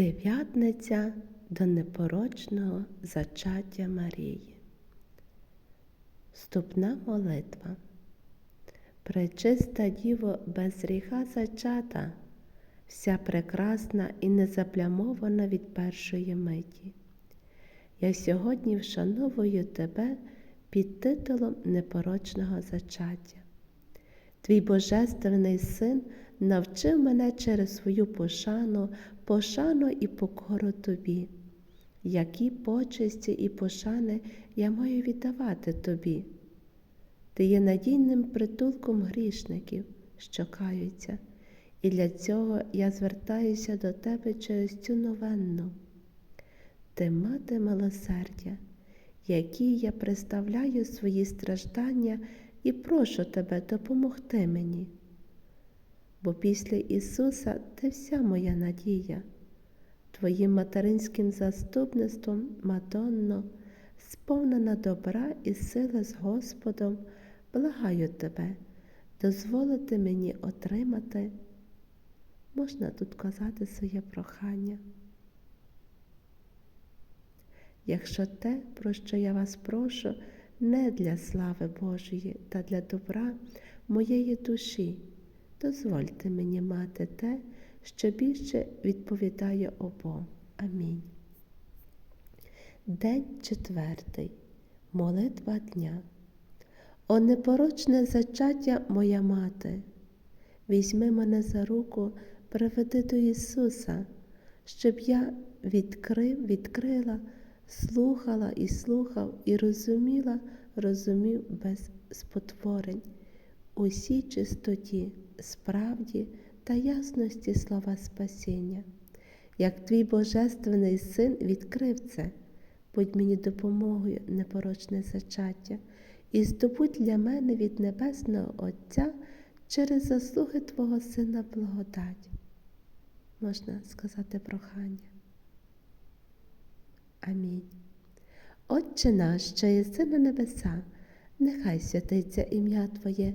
Дев'ятниця до непорочного зачаття Марії. Вступна молитва. Пречиста Діво без гріха зачата, вся прекрасна і незаплямована від першої миті. Я сьогодні вшановую тебе під титулом непорочного зачаття. Твій Божественний син навчив мене через свою пошану, пошану і покору тобі. Які почесті і пошани я маю віддавати тобі. Ти є надійним притулком грішників, що каються, і для цього я звертаюся до тебе через цю новенну. Ти мати милосердя, якій я представляю свої страждання і прошу тебе допомогти мені. Бо після Ісуса ти вся моя надія, Твоїм материнським заступництвом, Мадонно, сповнена добра і сили з Господом, благаю тебе, дозволити мені отримати, можна тут казати своє прохання. Якщо те, про що я вас прошу, не для слави Божої та для добра моєї душі, дозвольте мені мати те, що більше відповідає обом. Амінь. День четвертий. Молитва дня. О непорочне зачаття моя мати, візьми мене за руку, приведи до Ісуса, щоб я відкрив, відкрила, слухала і слухав, і розуміла, розумів без спотворень, усій чистоті, справді та ясності слова спасіння. Як твій Божественний син відкрив це, будь мені допомогою непорочне зачаття, і здобудь для мене від Небесного Отця через заслуги Твого Сина благодать. Можна сказати прохання. Амінь. Отче наш, що єси на небеса, нехай святиться ім'я Твоє,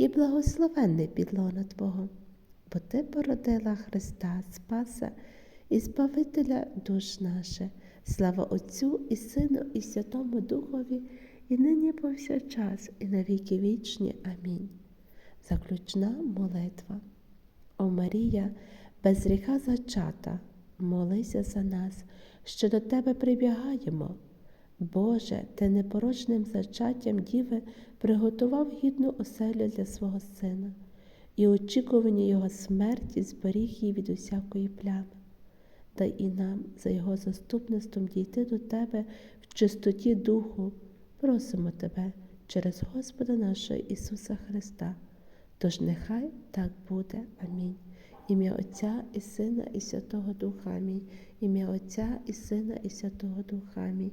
і благословенний підлона Твого, бо Ти породила Христа, Спаса і Збавителя душ наше, слава Отцю і Сину, і Святому Духові, і нині повсякчас, і на віки вічні. Амінь. Заключна молитва. О Марія, без гріха зачата, молися за нас, що до Тебе прибігаємо. Боже, Ти непорочним зачаттям Діви приготував гідну оселю для свого Сина, і очікування Його смерті зберіг її від усякої плями. Дай і нам за Його заступництвом дійти до Тебе в чистоті Духу, просимо Тебе через Господа нашого Ісуса Христа. Тож нехай так буде. Амінь. Ім'я Отця і Сина, і Святого Духа. Амінь. Ім'я Отця і Сина, і Святого Духа. Амінь.